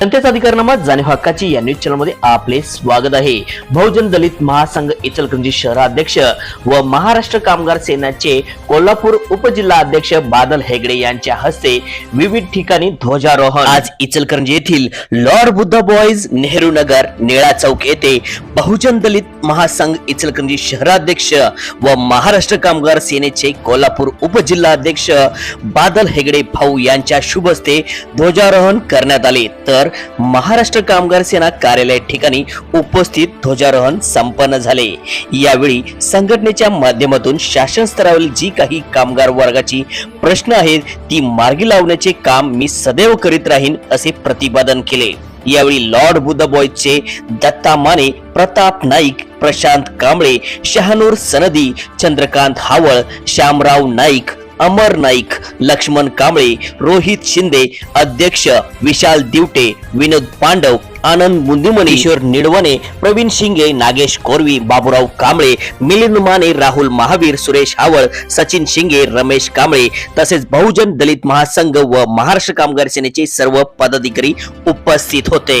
जनतेचा अधिकारनामा जाणीव हक्काची या न्यूज चॅनलमध्ये आपले स्वागत आहे. बहुजन दलित महासंघ इचलकरंजी शहराध्यक्ष व महाराष्ट्र कामगार सेनाचे कोल्हापूर उपजिल्हा अध्यक्ष बादल हेगडे यांच्या हस्ते विविध ठिकाणी ध्वजारोहण. आज इचलकरंजी येथील लॉर्ड बुद्ध बॉईज नेहरू नगर निळा चौक येथे बहुजन दलित महासंघ इचलकरंजी शहराध्यक्ष व महाराष्ट्र कामगार सेनेचे कोल्हापूर उपजिल्हा अध्यक्ष बादल हेगडे भाऊ यांच्या शुभ हस्ते ध्वजारोहण करण्यात आले. तर महाराष्ट्र कामगार सेना कार्यालय ठिकाणी उपस्थित ध्वजारोहण संपन्न झाले. यावेळी संघटनेच्या माध्यमातून शासन स्तरावरील जी काही कामगार वर्गाची प्रश्न आहेत ती मार्गी लावण्याचे काम मी सदैव करीत राहीन असे प्रतिपादन केले. यावेळी लॉर्ड बुद्ध बॉयचे दत्ता माने प्रताप नाईक प्रशांत कांबळे शहानूर सनदी चंद्रकांत हावळ श्यामराव नाईक अमर नाईक लक्ष्मण कांबळे रोहित शिंदे अध्यक्ष विशाल दिवटे विनोद पांडव आनंद मुंदिमणी ईश्वर निडवणे प्रवीण शिंगे नागेश कोरवी बाबुराव कांबळे मिलिंद माने राहुल महावीर सुरेश हावळ सचिन शिंगे रमेश कांबळे तसेच बहुजन दलित महासंघ व महाराष्ट्र कामगार सेनेचे सर्व पदाधिकारी उपस्थित होते.